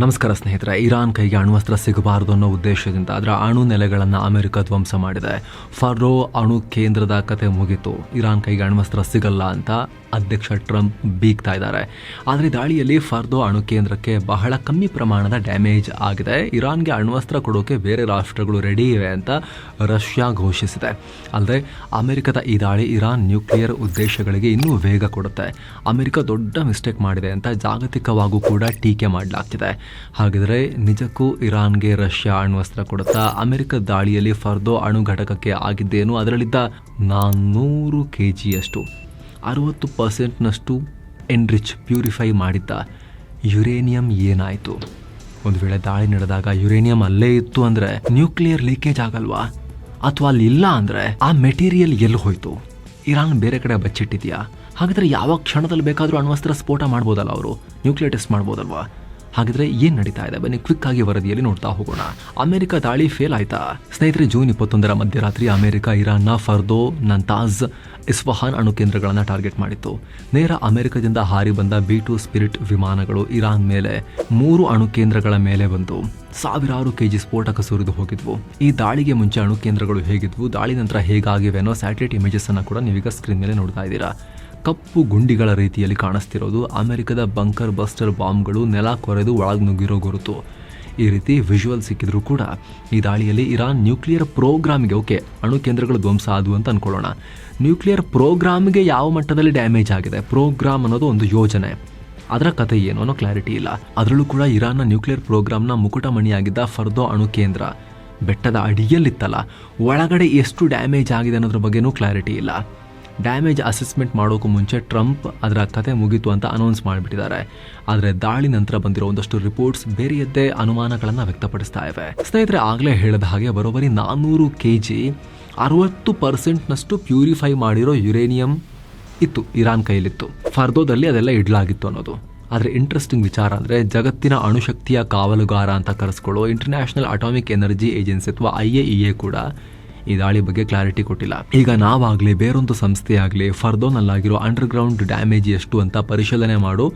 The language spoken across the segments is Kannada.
ನಮಸ್ಕಾರ ಸ್ನೇಹಿತರೆ, ಇರಾನ್ ಕೈಗೆ ಅಣ್ವಸ್ತ್ರ ಸಿಗಬಾರದು ಅನ್ನೋ ಉದ್ದೇಶದಿಂದ ಅದರ ಅಣು ನೆಲೆಗಳನ್ನು ಅಮೆರಿಕ ಧ್ವಂಸ ಮಾಡಿದೆ. ಫರೋ ಅಣು ಕೇಂದ್ರದ ಕತೆ ಮುಗಿತು. ಇರಾನ್ ಕೈಗೆ ಅಣ್ವಸ್ತ್ರ ಸಿಗಲ್ಲ ಅಂತ ಅಧ್ಯಕ್ಷ ಟ್ರಂಪ್ ಬೀಗ್ತಾ ಇದ್ದಾರೆ. ಆದರೆ ದಾಳಿಯಲ್ಲಿ ಫರ್ದೋ ಅಣು ಕೇಂದ್ರಕ್ಕೆ ಬಹಳ ಕಮ್ಮಿ ಪ್ರಮಾಣದ ಡ್ಯಾಮೇಜ್ ಆಗಿದೆ. ಇರಾನ್ಗೆ ಅಣ್ವಸ್ತ್ರ ಕೊಡೋಕೆ ಬೇರೆ ರಾಷ್ಟ್ರಗಳು ರೆಡಿ ಇವೆ ಅಂತ ರಷ್ಯಾ ಘೋಷಿಸಿದೆ. ಅಲ್ಲದೆ ಅಮೆರಿಕದ ಈ ದಾಳಿ ಇರಾನ್ ನ್ಯೂಕ್ಲಿಯರ್ ಉದ್ದೇಶಗಳಿಗೆ ಇನ್ನೂ ವೇಗ ಕೊಡುತ್ತೆ. ಅಮೆರಿಕ ದೊಡ್ಡ ಮಿಸ್ಟೇಕ್ ಮಾಡಿದೆ ಅಂತ ಜಾಗತಿಕವಾಗೂ ಕೂಡ ಟೀಕೆ ಮಾಡಲಾಗ್ತಿದೆ. ಹಾಗಿದ್ರೆ ನಿಜಕ್ಕೂ ಇರಾನ್ಗೆ ರಷ್ಯಾ ಅಣ್ವಸ್ತ್ರ ಕೊಡುತ್ತಾ ಅಮೆರಿಕ ದಾಳಿಯಲ್ಲಿ ಫರ್ದೋ ಅಣು ಘಟಕಕ್ಕೆ ಆಗಿದ್ದೇನು? ಅದರಲ್ಲಿದ್ದ ನಾನ್ನೂರು ಕೆ ಜಿಯಷ್ಟು ಅರುವತ್ತು ಪರ್ಸೆಂಟ್ನಷ್ಟು ಎನ್ರಿಚ್ ಪ್ಯೂರಿಫೈ ಮಾಡಿದ್ದ ಯುರೇನಿಯಂ ಏನಾಯಿತು? ಒಂದು ವೇಳೆ ದಾಳಿ ನಡೆದಾಗ ಯುರೇನಿಯಂ ಅಲ್ಲೇ ಇತ್ತು ಅಂದರೆ ನ್ಯೂಕ್ಲಿಯರ್ ಲೀಕೇಜ್ ಆಗಲ್ವಾ? ಅಥವಾ ಅಲ್ಲಿ ಇಲ್ಲ ಅಂದರೆ ಆ ಮೆಟೀರಿಯಲ್ ಎಲ್ಲಿ ಹೋಯ್ತು? ಇರಾನ್ ಬೇರೆ ಕಡೆ ಬಚ್ಚಿಟ್ಟಿದೆಯಾ? ಹಾಗಾದ್ರೆ ಯಾವ ಕ್ಷಣದಲ್ಲಿ ಬೇಕಾದರೂ ಅಣ್ವಸ್ತ್ರ ಸ್ಫೋಟ ಮಾಡ್ಬೋದಲ್ಲ ಅವರು? ನ್ಯೂಕ್ಲಿಯರ್ ಟೆಸ್ಟ್ ಮಾಡ್ಬೋದಲ್ವಾ? ಹಾಗಿದ್ರೆ ಏನ್ ನಡೀತಾ ಇದೆ? ಬನ್ನಿ ಕ್ವಿಕ್ ಆಗಿ ವರದಿಯಲ್ಲಿ ನೋಡ್ತಾ ಹೋಗೋಣ. ಅಮೆರಿಕ ದಾಳಿ ಫೇಲ್ ಆಯ್ತಾ? ಸ್ನೇಹಿತರೆ, ಜೂನ್ ಇಪ್ಪತ್ತೊಂದರ ಮಧ್ಯರಾತ್ರಿ ಅಮೆರಿಕ, ಇರಾನ್ನ ಫರ್ದೋ ನಂತಾಜ್ ಇಸ್ಫಹಾನ್ ಅಣು ಕೇಂದ್ರಗಳನ್ನು ಟಾರ್ಗೆಟ್ ಮಾಡಿತ್ತು. ನೇರ ಅಮೆರಿಕದಿಂದ ಹಾರಿ ಬಂದ ಬಿ ಟು ಸ್ಪಿರಿಟ್ ವಿಮಾನಗಳು ಇರಾನ್ ಮೇಲೆ ಮೂರು ಅಣು ಕೇಂದ್ರಗಳ ಮೇಲೆ ಬಂದು ಸಾವಿರಾರು ಕೆಜಿ ಸ್ಫೋಟಕ ಸುರಿದು ಹೋಗಿದ್ವು. ಈ ದಾಳಿಗೆ ಮುಂಚೆ ಅಣು ಕೇಂದ್ರಗಳು ಹೇಗಿದ್ವು? ದಾಳಿ ನಂತರ ಹೇಗಾಗಿವೆ ಅನ್ನೋ ಸ್ಯಾಟಲೈಟ್ ಇಮೇಜಸ್ ಅನ್ನ ಕೂಡ ನೀವೀಗ ಸ್ಕ್ರೀನ್ ಮೇಲೆ ನೋಡ್ತಾ ಇದ್ದೀರಾ. ಕಪ್ಪು ಗುಂಡಿಗಳ ರೀತಿಯಲ್ಲಿ ಕಾಣಿಸ್ತಿರೋದು ಅಮೆರಿಕದ ಬಂಕರ್ ಬಸ್ಟರ್ ಬಾಂಬ್ಗಳು ನೆಲ ಕೊರೆದು ಒಳಗೆ ನುಗ್ಗಿರೋ ಗುರುತು. ಈ ರೀತಿ ವಿಜುವಲ್ ಸಿಕ್ಕಿದ್ರೂ ಕೂಡ ಈ ದಾಳಿಯಲ್ಲಿ ಇರಾನ್ ನ್ಯೂಕ್ಲಿಯರ್ ಪ್ರೋಗ್ರಾಮ್ಗೆ ಓಕೆ, ಅಣು ಕೇಂದ್ರಗಳು ಧ್ವಂಸ ಆದವು ಅಂತ ಅಂದ್ಕೊಳ್ಳೋಣ ನ್ಯೂಕ್ಲಿಯರ್ ಪ್ರೋಗ್ರಾಮ್ಗೆ ಯಾವ ಮಟ್ಟದಲ್ಲಿ ಡ್ಯಾಮೇಜ್ ಆಗಿದೆ? ಪ್ರೋಗ್ರಾಮ್ ಅನ್ನೋದು ಒಂದು ಯೋಜನೆ. ಅದರ ಕಥೆ ಏನು ಅನ್ನೋ ಕ್ಲಾರಿಟಿ ಇಲ್ಲ. ಅದರಲ್ಲೂ ಕೂಡ ಇರಾನ್ನ ನ್ಯೂಕ್ಲಿಯರ್ ಪ್ರೋಗ್ರಾಮ್ನ ಮುಕುಟಮಣಿಯಾಗಿದ್ದ ಫರ್ದೋ ಅಣು ಕೇಂದ್ರ. ಬೆಟ್ಟದ ಅಡಿಯಲ್ಲಿತ್ತಲ್ಲ, ಒಳಗಡೆ ಎಷ್ಟು ಡ್ಯಾಮೇಜ್ ಆಗಿದೆ ಅನ್ನೋದ್ರ ಬಗ್ಗೆನೂ ಕ್ಲಾರಿಟಿ ಇಲ್ಲ. ಡ್ಯಾಮೇಜ್ ಅಸೆಸ್ಮೆಂಟ್ ಮಾಡೋಕ್ಕೂ ಮುಂಚೆ ಟ್ರಂಪ್ ಅದರ ಕತೆ ಮುಗೀತು ಅಂತ ಅನೌನ್ಸ್ ಮಾಡಿಬಿಟ್ಟಿದ್ದಾರೆ. ಆದರೆ ದಾಳಿ ನಂತರ ಬಂದಿರೋ ಒಂದಷ್ಟು ರಿಪೋರ್ಟ್ಸ್ ಬೇರೆಯದ್ದೇ ಅನುಮಾನಗಳನ್ನು ವ್ಯಕ್ತಪಡಿಸ್ತಾ ಇವೆ. ಸ್ನೇಹಿತರೆ, ಆಗಲೇ ಹೇಳಿದ ಹಾಗೆ ಬರೋಬ್ಬರಿ ನಾನ್ನೂರು ಕೆ ಜಿ ಅರವತ್ತು ಪರ್ಸೆಂಟ್ನಷ್ಟು ಪ್ಯೂರಿಫೈ ಮಾಡಿರೋ ಯುರೇನಿಯಂ ಇತ್ತು ಇರಾನ್ ಕೈಲಿತ್ತು ಫರ್ದೋದಲ್ಲಿ ಅದೆಲ್ಲ ಇಡಲಾಗಿತ್ತು ಅನ್ನೋದು. ಆದರೆ ಇಂಟ್ರೆಸ್ಟಿಂಗ್ ವಿಚಾರ ಅಂದರೆ ಜಗತ್ತಿನ ಅಣುಶಕ್ತಿಯ ಕಾವಲುಗಾರ ಅಂತ ಕರೆಸ್ಕೊಳ್ಳೋ ಇಂಟರ್ನ್ಯಾಷನಲ್ ಅಟಾಮಿಕ್ ಎನರ್ಜಿ ಏಜೆನ್ಸಿ ಅಥವಾ ಐ ಎ ಇ ಎ ಕೂಡ ಈ ದಾಳಿ ಬಗ್ಗೆ ಕ್ಲಾರಿಟಿ ಕೊಟ್ಟಿಲ್ಲ. ಈಗ ನಾವಾಗಲಿ ಬೇರೊಂದು ಸಂಸ್ಥೆ ಆಗಲಿ ಫರ್ದೋನಲ್ಲಾಗಿರೋ ಅಂಡರ್ಗ್ರೌಂಡ್ ಡ್ಯಾಮೇಜ್ ಎಷ್ಟು ಅಂತ ಪರಿಶೀಲನೆ ಮಾಡು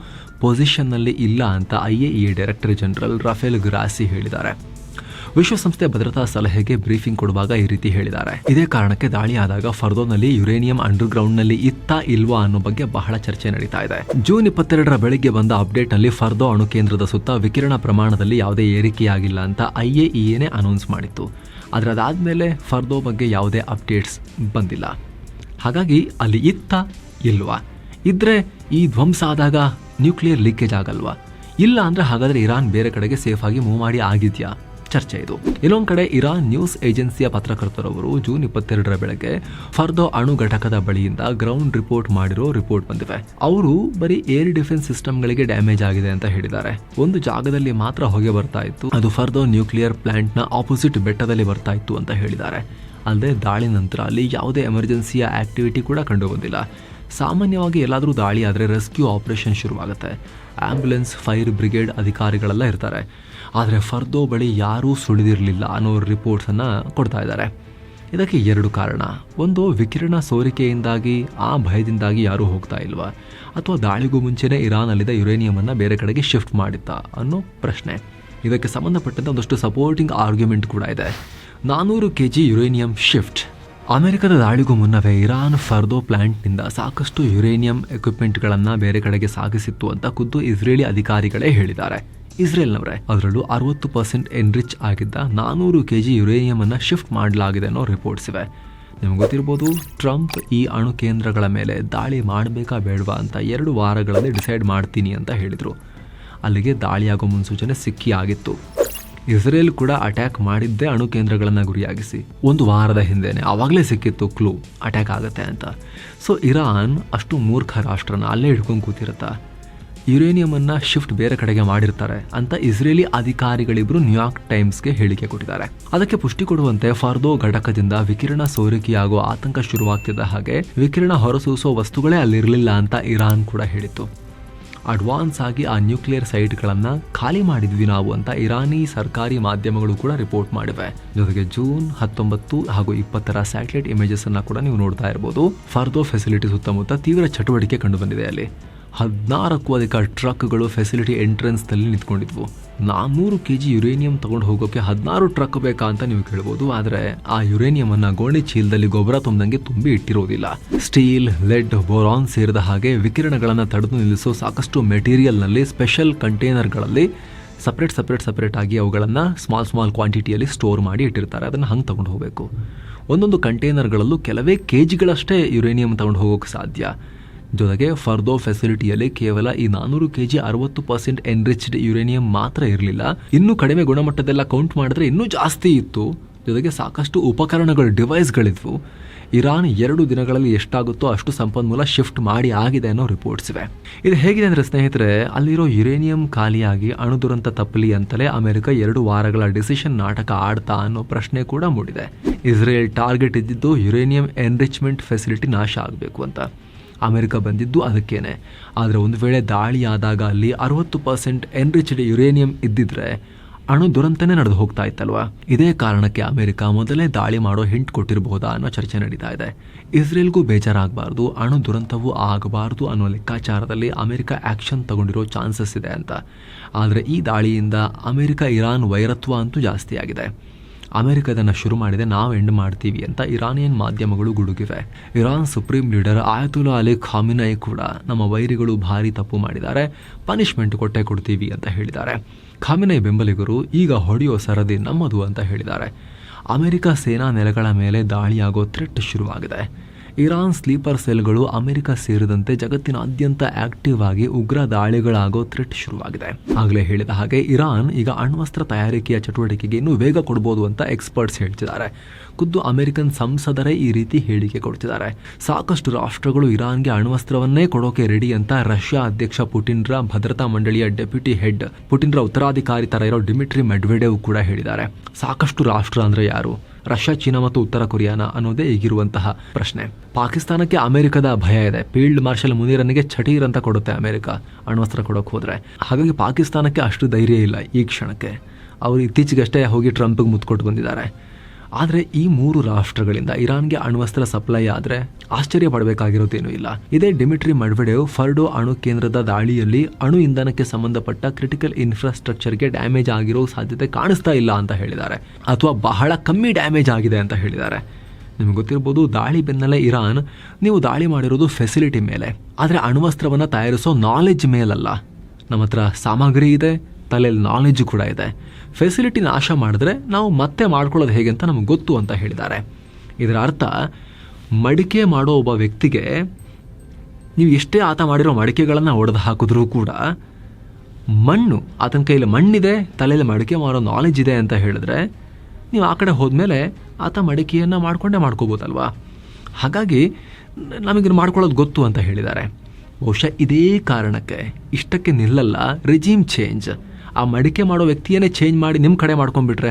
ಪೊಸಿಷನ್ನಲ್ಲಿ ಇಲ್ಲ ಅಂತ I A director general Rafael Grossi ಹೇಳಿದ್ದಾರೆ. ವಿಶ್ವಸಂಸ್ಥೆ ಭದ್ರತಾ ಸಲಹೆಗೆ ಬ್ರೀಫಿಂಗ್ ಕೊಡುವಾಗ ಈ ರೀತಿ ಹೇಳಿದ್ದಾರೆ. ಇದೇ ಕಾರಣಕ್ಕೆ ದಾಳಿ ಆದಾಗ ಫರ್ದೋನಲ್ಲಿ ಯುರೇನಿಯಂ ಅಂಡರ್ಗ್ರೌಂಡ್ನಲ್ಲಿ ಇತ್ತ ಇಲ್ವಾ ಅನ್ನೋ ಬಗ್ಗೆ ಬಹಳ ಚರ್ಚೆ ನಡೀತಾ ಇದೆ. ಜೂನ್ ಇಪ್ಪತ್ತೆರಡರ ಬೆಳಿಗ್ಗೆ ಬಂದ ಅಪ್ಡೇಟ್ನಲ್ಲಿ ಫರ್ದೋ ಅಣು ಕೇಂದ್ರದ ಸುತ್ತ ವಿಕಿರಣ ಪ್ರಮಾಣದಲ್ಲಿ ಯಾವುದೇ ಏರಿಕೆಯಾಗಿಲ್ಲ ಅಂತ ಐ ಎ ಇ ಅನೌನ್ಸ್ ಮಾಡಿತ್ತು. ಆದರೆ ಅದಾದಮೇಲೆ ಫರ್ದೋ ಬಗ್ಗೆ ಯಾವುದೇ ಅಪ್ಡೇಟ್ಸ್ ಬಂದಿಲ್ಲ. ಹಾಗಾಗಿ ಅಲ್ಲಿ ಇತ್ತ ಇಲ್ವಾ? ಇದ್ದರೆ ಈ ಧ್ವಂಸ ಆದಾಗ ನ್ಯೂಕ್ಲಿಯರ್ ಲೀಕೇಜ್ ಆಗಲ್ವಾ? ಇಲ್ಲ ಅಂದರೆ ಹಾಗಾದರೆ ಇರಾನ್ ಬೇರೆ ಕಡೆಗೆ ಸೇಫಾಗಿ ಮೂವ್ ಮಾಡಿ ಆಗಿದ್ಯಾ? ಚರ್ಚೆ ಇದು. ಇನ್ನೊಂದು ಕಡೆ ಇರಾನ್ ನ್ಯೂಸ್ ಏಜೆನ್ಸಿಯ ಪತ್ರಕರ್ತರವರು ಜೂನ್ ಇಪ್ಪತ್ತೆರಡರ ಬೆಳಗ್ಗೆ ಫರ್ದೋ ಅಣು ಘಟಕದ ಬಳಿಯಿಂದ ಗ್ರೌಂಡ್ ರಿಪೋರ್ಟ್ ಮಾಡಿರೋ ರಿಪೋರ್ಟ್ ಬಂದಿವೆ. ಅವರು ಬರೀ ಏರ್ ಡಿಫೆನ್ಸ್ ಸಿಸ್ಟಮ್ಗಳಿಗೆ ಡ್ಯಾಮೇಜ್ ಆಗಿದೆ ಅಂತ ಹೇಳಿದ್ದಾರೆ. ಒಂದು ಜಾಗದಲ್ಲಿ ಮಾತ್ರ ಹೊಗೆ ಬರ್ತಾ ಇತ್ತು. ಅದು ಫರ್ದೋ ನ್ಯೂಕ್ಲಿಯರ್ ಪ್ಲಾಂಟ್ನ ಆಪೋಸಿಟ್ ಬೆಟ್ಟದಲ್ಲಿ ಬರ್ತಾ ಇತ್ತು ಅಂತ ಹೇಳಿದ್ದಾರೆ. ಅಲ್ಲದೆ ದಾಳಿ ನಂತರ ಅಲ್ಲಿ ಯಾವುದೇ ಎಮರ್ಜೆನ್ಸಿಯ ಆಕ್ಟಿವಿಟಿ ಕೂಡ ಕಂಡು ಬಂದಿಲ್ಲ. ಸಾಮಾನ್ಯವಾಗಿ ಎಲ್ಲಾದರೂ ದಾಳಿ ಆದರೆ ರೆಸ್ಕ್ಯೂ ಆಪರೇಷನ್ ಶುರುವಾಗುತ್ತೆ. ಆ್ಯಂಬುಲೆನ್ಸ್ ಫೈರ್ ಬ್ರಿಗೇಡ್ ಅಧಿಕಾರಿಗಳೆಲ್ಲ ಇರ್ತಾರೆ. ಆದರೆ ಫರ್ದೋ ಬಳಿ ಯಾರೂ ಸುಳಿದಿರಲಿಲ್ಲ ಅನ್ನೋ ರಿಪೋರ್ಟ್ಸನ್ನು ಕೊಡ್ತಾ ಇದ್ದಾರೆ. ಇದಕ್ಕೆ ಎರಡು ಕಾರಣ. ಒಂದು, ವಿಕಿರಣ ಸೋರಿಕೆಯಿಂದಾಗಿ, ಆ ಭಯದಿಂದಾಗಿ ಯಾರೂ ಹೋಗ್ತಾ ಇಲ್ವಾ? ಅಥವಾ ದಾಳಿಗೂ ಮುಂಚೆನೇ ಇರಾನಲ್ಲಿದ್ದ ಯುರೇನಿಯಮನ್ನು ಬೇರೆ ಕಡೆಗೆ ಶಿಫ್ಟ್ ಮಾಡಿತ್ತಾ ಅನ್ನೋ ಪ್ರಶ್ನೆ. ಇದಕ್ಕೆ ಸಂಬಂಧಪಟ್ಟಂತೆ ಒಂದಷ್ಟು ಸಪೋರ್ಟಿಂಗ್ ಆರ್ಗ್ಯುಮೆಂಟ್ ಕೂಡ ಇದೆ. ನಾನ್ನೂರು ಕೆ ಜಿ ಯುರೇನಿಯಂ ಶಿಫ್ಟ್. ಅಮೆರಿಕದ ದಾಳಿಗೂ ಮುನ್ನವೇ ಇರಾನ್ ಫರ್ದೋ ಪ್ಲಾಂಟ್ನಿಂದ ಸಾಕಷ್ಟು ಯುರೇನಿಯಂ ಎಕ್ವಿಪ್ಮೆಂಟ್ಗಳನ್ನು ಬೇರೆ ಕಡೆಗೆ ಸಾಗಿಸಿತ್ತು ಅಂತ ಖುದ್ದು ಇಸ್ರೇಲಿ ಅಧಿಕಾರಿಗಳೇ ಹೇಳಿದ್ದಾರೆ. ಇಸ್ರೇಲ್ನವರೇ, ಅದರಲ್ಲೂ ಅರವತ್ತು ಪರ್ಸೆಂಟ್ ಎನ್ರಿಚ್ ಆಗಿದ್ದ ನಾನೂರು ಕೆ ಜಿ ಯುರೇನಿಯಮನ್ನು ಶಿಫ್ಟ್ ಮಾಡಲಾಗಿದೆ ಅನ್ನೋ ರಿಪೋರ್ಟ್ಸ್ ಇವೆ. ನಿಮ್ಗೆ ಗೊತ್ತಿರ್ಬೋದು, ಟ್ರಂಪ್ ಈ ಅಣು ಕೇಂದ್ರಗಳ ಮೇಲೆ ದಾಳಿ ಮಾಡಬೇಕಾ ಬೇಡವಾ ಅಂತ ಎರಡು ವಾರಗಳಲ್ಲಿ ಡಿಸೈಡ್ ಮಾಡ್ತೀನಿ ಅಂತ ಹೇಳಿದರು. ಅಲ್ಲಿಗೆ ದಾಳಿಯಾಗೋ ಮುನ್ಸೂಚನೆ ಸಿಕ್ಕಿ ಆಗಿತ್ತು ಇಸ್ರೇಲ್ ಕೂಡ ಅಟ್ಯಾಕ್ ಮಾಡಿದ್ದೇ ಅಣು ಕೇಂದ್ರಗಳನ್ನು ಗುರಿಯಾಗಿಸಿ. ಒಂದು ವಾರದ ಹಿಂದೆನೆ ಆವಾಗಲೇ ಸಿಕ್ಕಿತ್ತು ಕ್ಲೂ, ಅಟ್ಯಾಕ್ ಆಗುತ್ತೆ ಅಂತ. ಸೊ ಇರಾನ್ ಅಷ್ಟು ಮೂರ್ಖ ರಾಷ್ಟ್ರನ ಅಲ್ಲೇ ಹಿಡ್ಕೊಂಡು ಕೂತಿರುತ್ತಾ. ಯುರೇನಿಯಮನ್ನು ಶಿಫ್ಟ್ ಬೇರೆ ಕಡೆಗೆ ಮಾಡಿರ್ತಾರೆ ಅಂತ ಇಸ್ರೇಲಿ ಅಧಿಕಾರಿಗಳಿಬ್ರು ನ್ಯೂಯಾರ್ಕ್ ಟೈಮ್ಸ್ಗೆ ಹೇಳಿಕೆ ಕೊಟ್ಟಿದ್ದಾರೆ. ಅದಕ್ಕೆ ಪುಷ್ಟಿ ಕೊಡುವಂತೆ ಫಾರ್ದೋ ಘಟಕದಿಂದ ವಿಕಿರಣ ಸೋರಿಕೆಯಾಗುವ ಆತಂಕ ಶುರುವಾಗ್ತಿದ್ದ ಹಾಗೆ ವಿಕಿರಣ ಹೊರಸೂಸುವ ವಸ್ತುಗಳೇ ಅಲ್ಲಿರಲಿಲ್ಲ ಅಂತ ಇರಾನ್ ಕೂಡ ಹೇಳಿತ್ತು. ಅಡ್ವಾನ್ಸ್ ಆಗಿ ಆ ನ್ಯೂಕ್ಲಿಯರ್ ಸೈಟ್ಗಳನ್ನು ಖಾಲಿ ಮಾಡಿದ್ವಿ ನಾವು ಅಂತ ಇರಾನಿ ಸರ್ಕಾರಿ ಮಾಧ್ಯಮಗಳು ಕೂಡ ರಿಪೋರ್ಟ್ ಮಾಡಿವೆ. ಜೊತೆಗೆ ಜೂನ್ ಹತ್ತೊಂಬತ್ತು ಹಾಗೂ ಇಪ್ಪತ್ತರ ಸ್ಯಾಟಲೈಟ್ ಇಮೇಜಸ್ ಅನ್ನ ಕೂಡ ನೀವು ನೋಡ್ತಾ ಇರಬಹುದು ಫರ್ದೋ ಫೆಸಿಲಿಟಿ ಸುತ್ತಮುತ್ತ ತೀವ್ರ ಚಟುವಟಿಕೆ ಕಂಡು ಬಂದಿದೆ ಅಲ್ಲಿ. ಹದಿನಾರಕ್ಕೂ ಅಧಿಕ ಟ್ರಕ್ಗಳು ಫೆಸಿಲಿಟಿ ಎಂಟ್ರೆನ್ಸ್ನಲ್ಲಿ ನಿಂತ್ಕೊಂಡಿದ್ವು. ನಾನ್ನೂರು ಕೆ ಜಿ ಯುರೇನಿಯಂ ತಗೊಂಡು ಹೋಗೋಕೆ ಹದಿನಾರು ಟ್ರಕ್ ಬೇಕಾ ಅಂತ ನೀವು ಕೇಳ್ಬೋದು, ಆದರೆ ಆ ಯುರೇನಿಯಮನ್ನು ಗೋಣಿ ಚೀಲದಲ್ಲಿ ಗೊಬ್ಬರ ತುಂಬದಂಗೆ ತುಂಬಿ ಇಟ್ಟಿರೋದಿಲ್ಲ. ಸ್ಟೀಲ್, ಲೆಡ್, ಬೋರಾನ್ ಸೇರಿದ ಹಾಗೆ ವಿಕಿರಣಗಳನ್ನು ತಡೆದು ನಿಲ್ಲಿಸೋ ಸಾಕಷ್ಟು ಮೆಟೀರಿಯಲ್ನಲ್ಲಿ ಸ್ಪೆಷಲ್ ಕಂಟೈನರ್ಗಳಲ್ಲಿ ಸಪ್ರೇಟ್ ಸಪ್ರೇಟ್ ಸಪ್ರೇಟ್ ಆಗಿ ಅವುಗಳನ್ನು ಸ್ಮಾಲ್ ಸ್ಮಾಲ್ ಕ್ವಾಂಟಿಟಿಯಲ್ಲಿ ಸ್ಟೋರ್ ಮಾಡಿ ಇಟ್ಟಿರ್ತಾರೆ. ಅದನ್ನು ಹಂಗೆ ತಗೊಂಡು ಹೋಗಬೇಕು. ಒಂದೊಂದು ಕಂಟೈನರ್ಗಳಲ್ಲೂ ಕೆಲವೇ ಕೆ ಜಿಗಳಷ್ಟೇ ಯುರೇನಿಯಂ ತಗೊಂಡು ಹೋಗೋಕ್ಕೆ ಸಾಧ್ಯ. ಜೊತೆಗೆ ಫರ್ದೋ ಫೆಸಿಲಿಟಿಯಲ್ಲಿ ಕೇವಲ ಈ ನಾನೂರು ಕೆ ಜಿ ಅರವತ್ತು ಪರ್ಸೆಂಟ್ ಎನ್ರಿಚ್ಡ್ ಯುರೇನಿಯಂ ಮಾತ್ರ ಇರಲಿಲ್ಲ. ಇನ್ನೂ ಕಡಿಮೆ ಗುಣಮಟ್ಟದೆಲ್ಲ ಕೌಂಟ್ ಮಾಡಿದ್ರೆ ಇನ್ನೂ ಜಾಸ್ತಿ ಇತ್ತು. ಜೊತೆಗೆ ಸಾಕಷ್ಟು ಉಪಕರಣಗಳು ಡಿವೈಸ್ಗಳಿದ್ವು ಇರಾನ್ ಎರಡು ದಿನಗಳಲ್ಲಿ ಎಷ್ಟಾಗುತ್ತೋ ಅಷ್ಟು ಸಂಪನ್ಮೂಲ ಶಿಫ್ಟ್ ಮಾಡಿ ಆಗಿದೆ ಅನ್ನೋ ರಿಪೋರ್ಟ್ಸ್ ಇವೆ. ಇದು ಹೇಗಿದೆ ಅಂದರೆ ಸ್ನೇಹಿತರೆ, ಅಲ್ಲಿರೋ ಯುರೇನಿಯಂ ಖಾಲಿಯಾಗಿ ಅಣುದುರಂತ ತಪ್ಪಲಿ ಅಂತಲೇ ಅಮೆರಿಕ ಎರಡು ವಾರಗಳ ಡಿಸಿಷನ್ ನಾಟಕ ಆಡ್ತಾ ಅನ್ನೋ ಪ್ರಶ್ನೆ ಕೂಡ ಮೂಡಿದೆ. ಇಸ್ರೇಲ್ ಟಾರ್ಗೆಟ್ ಇದ್ದಿದ್ದು ಯುರೇನಿಯಂ ಎನ್ರಿಚ್ಮೆಂಟ್ ಫೆಸಿಲಿಟಿ ನಾಶ ಆಗಬೇಕು ಅಂತ. ಅಮೆರಿಕ ಬಂದಿದ್ದು ಅದಕ್ಕೇನೆ. ಆದರೆ ಒಂದು ವೇಳೆ ದಾಳಿ ಆದಾಗ ಅಲ್ಲಿ ಅರವತ್ತು ಪರ್ಸೆಂಟ್ ಎನ್ರಿಚ್ಡ್ ಯುರೇನಿಯಂ ಇದ್ದಿದ್ರೆ ಅಣು ದುರಂತನೇ ನಡೆದು ಹೋಗ್ತಾ ಇತ್ತಲ್ವಾ? ಇದೇ ಕಾರಣಕ್ಕೆ ಅಮೆರಿಕ ಮೊದಲೇ ದಾಳಿ ಮಾಡೋ ಹಿಂಟ್ ಕೊಟ್ಟಿರಬಹುದಾ ಅನ್ನೋ ಚರ್ಚೆ ನಡೀತಾ ಇದೆ. ಇಸ್ರೇಲ್ಗೂ ಬೇಜಾರಾಗಬಾರ್ದು, ಅಣು ದುರಂತವೂ ಆಗಬಾರ್ದು ಅನ್ನೋ ಲೆಕ್ಕಾಚಾರದಲ್ಲಿ ಅಮೆರಿಕ ಆಕ್ಷನ್ ತಗೊಂಡಿರೋ ಚಾನ್ಸಸ್ ಇದೆ ಅಂತ. ಆದರೆ ಈ ದಾಳಿಯಿಂದ ಅಮೆರಿಕ ಇರಾನ್ ವೈರತ್ವ ಅಂತೂ ಜಾಸ್ತಿ ಆಗಿದೆ ಅಮೆರಿಕ ಇದನ್ನು ಶುರು ಮಾಡಿದೆ ನಾವು ಎಂಡ್ ಮಾಡ್ತೀವಿ ಅಂತ ಇರಾನಿಯನ್ ಮಾಧ್ಯಮಗಳು ಗುಡುಗಿವೆ. Iran supreme leader Ayatollah Ali Khamenei ಕೂಡ ನಮ್ಮ ವೈರಿಗಳು ಭಾರಿ ತಪ್ಪು ಮಾಡಿದ್ದಾರೆ. ಪನಿಷ್ಮೆಂಟ್ ಕೊಟ್ಟೆ ಕೊಡ್ತೀವಿ ಅಂತ ಹೇಳಿದ್ದಾರೆ. ಖಾಮಿನೈ ಬೆಂಬಲಿಗರು ಈಗ ಹೊಡೆಯೋ ಸರದಿ ನಮ್ಮದು ಅಂತ ಹೇಳಿದ್ದಾರೆ. ಅಮೆರಿಕ ಸೇನಾ ನೆಲೆಗಳ ಮೇಲೆ ದಾಳಿಯಾಗೋ ಥ್ರೆಟ್ ಶುರುವಾಗಿದೆ. ಇರಾನ್ ಸ್ಲೀಪರ್ ಸೆಲ್ಗಳು ಅಮೆರಿಕ ಸೇರಿದಂತೆ ಜಗತ್ತಿನಾದ್ಯಂತ ಆಕ್ಟಿವ್ ಆಗಿ ಉಗ್ರ ದಾಳಿಗಳಾಗೋ ಥ್ರೆಟ್ ಶುರುವಾಗಿದೆ. ಆಗಲೇ ಹೇಳಿದ ಹಾಗೆ ಇರಾನ್ ಈಗ ಅಣ್ವಸ್ತ್ರ ತಯಾರಿಕೆಯ ಚಟುವಟಿಕೆಗೆ ಇನ್ನೂ ವೇಗ ಕೊಡಬಹುದು ಅಂತ ಎಕ್ಸ್ಪರ್ಟ್ಸ್ ಹೇಳ್ತಿದ್ದಾರೆ. ಖುದ್ದು ಅಮೆರಿಕನ್ ಸಂಸದರೇ ಈ ರೀತಿ ಹೇಳಿಕೆ ಕೊಡ್ತಿದ್ದಾರೆ. ಸಾಕಷ್ಟು ರಾಷ್ಟ್ರಗಳು ಇರಾನ್ಗೆ ಅಣ್ವಸ್ತ್ರವನ್ನೇ ಕೊಡೋಕೆ ರೆಡಿ ಅಂತ ರಷ್ಯಾ ಅಧ್ಯಕ್ಷ ಪುಟಿನ್ರ ಭದ್ರತಾ ಮಂಡಳಿಯ ಡೆಪ್ಯೂಟಿ ಹೆಡ್, ಪುಟಿನ್ರ ಉತ್ತರಾಧಿಕಾರಿ ತರ ಇರೋ ಡಿಮಿಟ್ರಿ ಮೆಡ್ವೆಡೇವ್ ಕೂಡ ಹೇಳಿದ್ದಾರೆ. ಸಾಕಷ್ಟು ರಾಷ್ಟ್ರ ಅಂದ್ರೆ ಯಾರು? ರಷ್ಯಾ, ಚೀನಾ ಮತ್ತು ಉತ್ತರ ಕೊರಿಯಾನ ಅನ್ನೋದೇ ಈಗಿರುವಂತಹ ಪ್ರಶ್ನೆ. ಪಾಕಿಸ್ತಾನಕ್ಕೆ ಅಮೆರಿಕದ ಭಯ ಇದೆ. ಫೀಲ್ಡ್ ಮಾರ್ಷಲ್ ಮುನೀರನಿಗೆ ಚಟೀರ್ ಅಂತ ಕೊಡುತ್ತೆ ಅಮೆರಿಕ. ಅಣ್ವಸ್ತ್ರ ಕೊಡೋಕೆ ಹೋದ್ರೆ. ಹಾಗಾಗಿ ಪಾಕಿಸ್ತಾನಕ್ಕೆ ಅಷ್ಟು ಧೈರ್ಯ ಇಲ್ಲ ಈ ಕ್ಷಣಕ್ಕೆ. ಅವರು ಇತ್ತೀಚೆಗಷ್ಟೇ ಹೋಗಿ ಟ್ರಂಪ್ಗೆ ಮುತ್ಕೊಟ್ಟು ಬಂದಿದ್ದಾರೆ. ಆದರೆ ಈ ಮೂರು ರಾಷ್ಟ್ರಗಳಿಂದ ಇರಾನ್ಗೆ ಅಣ್ವಸ್ತ್ರ ಸಪ್ಲೈ ಆದರೆ ಆಶ್ಚರ್ಯ ಪಡಬೇಕಾಗಿರೋದೇನೂ ಇಲ್ಲ. ಇದೇ ಡಿಮಿಟ್ರಿ ಮಡ್ವೆಡೇವ್ ಫರ್ಡೋ ಅಣು ಕೇಂದ್ರದ ದಾಳಿಯಲ್ಲಿ ಅಣು ಇಂಧನಕ್ಕೆ ಸಂಬಂಧಪಟ್ಟ ಕ್ರಿಟಿಕಲ್ ಇನ್ಫ್ರಾಸ್ಟ್ರಕ್ಚರ್ಗೆ ಡ್ಯಾಮೇಜ್ ಆಗಿರೋ ಸಾಧ್ಯತೆ ಕಾಣಿಸ್ತಾ ಇಲ್ಲ ಅಂತ ಹೇಳಿದ್ದಾರೆ. ಅಥವಾ ಬಹಳ ಕಮ್ಮಿ ಡ್ಯಾಮೇಜ್ ಆಗಿದೆ ಅಂತ ಹೇಳಿದ್ದಾರೆ. ನಿಮ್ಗೆ ಗೊತ್ತಿರ್ಬೋದು, ದಾಳಿ ಬೆನ್ನಲ್ಲೇ ಇರಾನ್ ನೀವು ದಾಳಿ ಮಾಡಿರೋದು ಫೆಸಿಲಿಟಿ ಮೇಲೆ. ಆದರೆ ಅಣ್ವಸ್ತ್ರವನ್ನು ತಯಾರಿಸೋ ನಾಲೆಜ್ ಮೇಲಲ್ಲ. ನಮ್ಮ ಹತ್ರ ಸಾಮಗ್ರಿ ಇದೆ ತಲೆಯಲ್ಲಿ ನಾಲೆಜ್ ಕೂಡ ಇದೆ. ಫೆಸಿಲಿಟಿ ನಾಶ ಮಾಡಿದ್ರೆ ನಾವು ಮತ್ತೆ ಮಾಡ್ಕೊಳ್ಳೋದು ಹೇಗೆ ಅಂತ ನಮ್ಗೆ ಗೊತ್ತು ಅಂತ ಹೇಳಿದ್ದಾರೆ. ಇದರ ಅರ್ಥ, ಮಡಿಕೆ ಮಾಡೋ ಒಬ್ಬ ವ್ಯಕ್ತಿಗೆ ನೀವು ಎಷ್ಟೇ ಆತ ಮಾಡಿರೋ ಮಡಿಕೆಗಳನ್ನು ಒಡೆದು ಹಾಕಿದ್ರೂ ಕೂಡ ಮಣ್ಣು, ಆತನ ಕೈಯಲ್ಲಿ ಮಣ್ಣಿದೆ, ತಲೆಯಲ್ಲಿ ಮಡಿಕೆ ಮಾಡೋ ನಾಲೆಜ್ ಇದೆ ಅಂತ ಹೇಳಿದ್ರೆ ನೀವು ಆ ಕಡೆ ಹೋದ್ಮೇಲೆ ಆತ ಮಡಿಕೆಯನ್ನು ಮಾಡ್ಕೊಂಡೇ ಮಾಡ್ಕೋಬೋದಲ್ವಾ? ಹಾಗಾಗಿ ನಮಗಿನ್ನು ಮಾಡ್ಕೊಳ್ಳೋದು ಗೊತ್ತು ಅಂತ ಹೇಳಿದ್ದಾರೆ. ಬಹುಶಃ ಇದೇ ಕಾರಣಕ್ಕೆ ಇಷ್ಟಕ್ಕೆ ನಿಲ್ಲಲ್ಲ ರಿಜೀಮ್ ಚೇಂಜ್ ಆ ಮಡಿಕೆ ಮಾಡೋ ವ್ಯಕ್ತಿಯನ್ನೇ ಚೇಂಜ್ ಮಾಡಿ ನಿಮ್ಮ ಕಡೆ ಮಾಡ್ಕೊಂಡ್ಬಿಟ್ರೆ,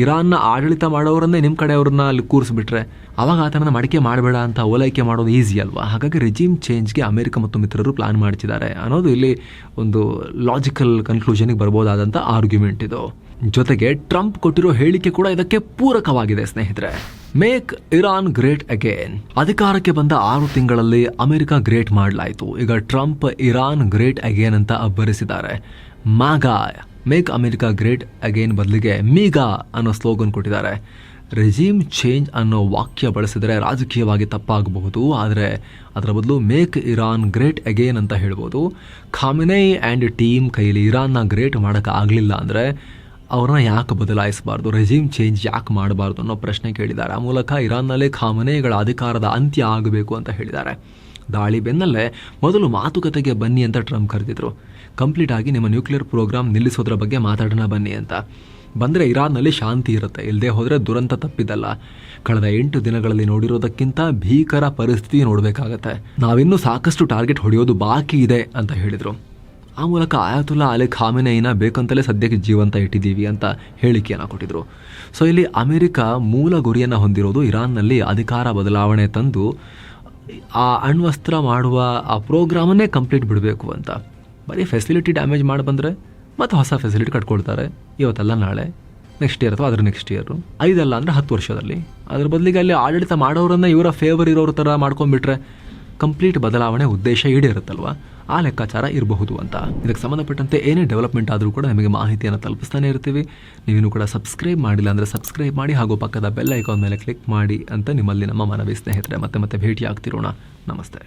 ಇರಾನ್ನ ಆಡಳಿತ ಮಾಡೋರನ್ನೇ ನಿಮ್ಮ ಕಡೆಯವ್ರನ್ನ ಅಲ್ಲಿ ಕೂರಿಸ್ಬಿಟ್ರೆ, ಅವಾಗ ಆತನನ್ನ ಮಡಿಕೆ ಮಾಡಬೇಡ ಅಂತ ಓಲೈಕೆ ಮಾಡೋದು ಈಸಿ ಅಲ್ವಾ? ಹಾಗಾಗಿ ರೆಜಿಮ್ ಚೇಂಜ್ಗೆ ಅಮೆರಿಕ ಮತ್ತು ಮಿತ್ರರು ಪ್ಲಾನ್ ಮಾಡ್ತಿದ್ದಾರೆ ಅನ್ನೋದು ಇಲ್ಲಿ ಒಂದು ಲಾಜಿಕಲ್ ಕನ್ಕ್ಲೂಷನ್ಗೆ ಬರ್ಬೋದಾದಂಥ ಆರ್ಗ್ಯುಮೆಂಟ್ ಇದು. ಜೊತೆಗೆ ಟ್ರಂಪ್ ಕೊಟ್ಟಿರೋ ಹೇಳಿಕೆ ಕೂಡ ಇದಕ್ಕೆ ಪೂರಕವಾಗಿದೆ ಸ್ನೇಹಿತರೆ. ಮೇಕ್ ಇರಾನ್ ಗ್ರೇಟ್ ಅಗೇನ್ ಅಧಿಕಾರಕ್ಕೆ ಬಂದ ಆರು ತಿಂಗಳಲ್ಲಿ ಅಮೆರಿಕ ಗ್ರೇಟ್ ಮಾಡಲಾಯಿತು. ಈಗ ಟ್ರಂಪ್ ಇರಾನ್ ಗ್ರೇಟ್ ಅಗೇನ್ ಅಂತ ಅಬ್ಬರಿಸಿದ್ದಾರೆ MAGA make America great again ಬದಲಿಗೆ ಮೀಗಾ ಅನ್ನೋ ಸ್ಲೋಗನ್ ಕೊಟ್ಟಿದ್ದಾರೆ. ರೆಜೀಮ್ ಚೇಂಜ್ ಅನ್ನೋ ವಾಕ್ಯ ಬಳಸಿದರೆ ರಾಜಕೀಯವಾಗಿ ತಪ್ಪಾಗಬಹುದು. ಆದರೆ ಅದರ ಬದಲು ಮೇಕ್ ಇರಾನ್ ಗ್ರೇಟ್ ಅಗೇನ್ ಅಂತ ಹೇಳ್ಬೋದು. ಖಾಮಿನೈ ಆ್ಯಂಡ್ ಟೀಮ್ ಕೈಯಲ್ಲಿ ಇರಾನ್ನ ಗ್ರೇಟ್ ಮಾಡೋಕ್ಕೆ ಆಗಲಿಲ್ಲ ಅಂದರೆ ಅವ್ರನ್ನ ಯಾಕೆ ಬದಲಾಯಿಸಬಾರ್ದು? ರೆಜಿಮ್ ಚೇಂಜ್ ಯಾಕೆ ಮಾಡಬಾರ್ದು ಅನ್ನೋ ಪ್ರಶ್ನೆ ಕೇಳಿದ್ದಾರೆ. ಆ ಮೂಲಕ ಇರಾನ್ನಲ್ಲೇ ಖಾಮನೆಗಳ ಅಧಿಕಾರದ ಅಂತ್ಯ ಆಗಬೇಕು ಅಂತ ಹೇಳಿದ್ದಾರೆ. ದಾಳಿ ಬೆನ್ನಲ್ಲೇ ಮೊದಲು ಮಾತುಕತೆಗೆ ಬನ್ನಿ ಅಂತ ಟ್ರಂಪ್ ಕರೆದಿದ್ರು. ಕಂಪ್ಲೀಟ್ ಆಗಿ ನಿಮ್ಮ ನ್ಯೂಕ್ಲಿಯರ್ ಪ್ರೋಗ್ರಾಮ್ ನಿಲ್ಲಿಸೋದ್ರ ಬಗ್ಗೆ ಮಾತಾಡೋಣ ಬನ್ನಿ ಅಂತ. ಬಂದರೆ ಇರಾನ್ನಲ್ಲಿ ಶಾಂತಿ ಇರುತ್ತೆ. ಇಲ್ಲದೆ ಹೋದರೆ ದುರಂತ ತಪ್ಪಿದಲ್ಲ. ಕಳೆದ ಎಂಟು ದಿನಗಳಲ್ಲಿ ನೋಡಿರೋದಕ್ಕಿಂತ ಭೀಕರ ಪರಿಸ್ಥಿತಿ ನೋಡಬೇಕಾಗತ್ತೆ. ನಾವಿನ್ನೂ ಸಾಕಷ್ಟು ಟಾರ್ಗೆಟ್ ಹೊಡೆಯೋದು ಬಾಕಿ ಇದೆ ಅಂತ ಹೇಳಿದರು. ಆ ಮೂಲಕ ಆಯತುಲ್ಲಾ ಅಲಿ ಖಾಮಿನೈನ ಬೇಕಂತಲೇ ಸದ್ಯಕ್ಕೆ ಜೀವಂತ ಇಟ್ಟಿದ್ದೀವಿ ಅಂತ ಹೇಳಿಕೆಯನ್ನು ಕೊಟ್ಟಿದ್ರು. ಸೊ ಇಲ್ಲಿ ಅಮೆರಿಕ ಮೂಲ ಗುರಿಯನ್ನು ಹೊಂದಿರೋದು ಇರಾನ್ನಲ್ಲಿ ಅಧಿಕಾರ ಬದಲಾವಣೆ ತಂದು, ಆ ಅಣ್ವಸ್ತ್ರ ಮಾಡುವ ಆ ಪ್ರೋಗ್ರಾಮನ್ನೇ ಕಂಪ್ಲೀಟ್ ಬಿಡಬೇಕು ಅಂತ. ಬರೀ ಫೆಸಿಲಿಟಿ ಡ್ಯಾಮೇಜ್ ಮಾಡಿ ಬಂದರೆ ಮತ್ತು ಹೊಸ ಫೆಸಿಲಿಟಿ ಕಟ್ಕೊಳ್ತಾರೆ. ಇವತ್ತಲ್ಲ, ನಾಳೆ ನೆಕ್ಸ್ಟ್ ಇಯರ್ ಅಥವಾ ಅದ್ರ ನೆಕ್ಸ್ಟ್ ಇಯರು ಐದಲ್ಲ ಅಂದರೆ ಹತ್ತು ವರ್ಷದಲ್ಲಿ. ಅದ್ರ ಬದಲಿಗೆ ಅಲ್ಲಿ ಆಡಳಿತ ಮಾಡೋರನ್ನು ಇವರ ಫೇವರ್ ಇರೋರ ಥರ ಮಾಡ್ಕೊಂಡ್ಬಿಟ್ರೆ ಕಂಪ್ಲೀಟ್ ಬದಲಾವಣೆ ಉದ್ದೇಶ ಈಡೇರುತ್ತಲ್ವಾ? ಆ ಲೆಕ್ಕಾಚಾರ ಇರಬಹುದು ಅಂತ. ಇದಕ್ಕೆ ಸಂಬಂಧಪಟ್ಟಂತೆ ಏನೇ ಡೆವಲಪ್ಮೆಂಟ್ ಆದರೂ ಕೂಡ ನಿಮಗೆ ಮಾಹಿತಿಯನ್ನು ತಲುಪಿಸ್ತಾನೆ ಇರ್ತೀವಿ. ನೀವೇನು ಕೂಡ ಸಬ್ಸ್ಕ್ರೈಬ್ ಮಾಡಿಲ್ಲ ಅಂದರೆ ಸಬ್ಸ್ಕ್ರೈಬ್ ಮಾಡಿ ಹಾಗೂ ಪಕ್ಕದ ಬೆಲ್ ಐಕಾನ್ ಮೇಲೆ ಕ್ಲಿಕ್ ಮಾಡಿ ಅಂತ ನಿಮ್ಮಲ್ಲಿ ನಮ್ಮ ಮನವಿ ಸ್ನೇಹಿತರೆ ಮತ್ತೆ ಮತ್ತೆ ಭೇಟಿ ಆಗ್ತಿರೋಣ ನಮಸ್ತೆ.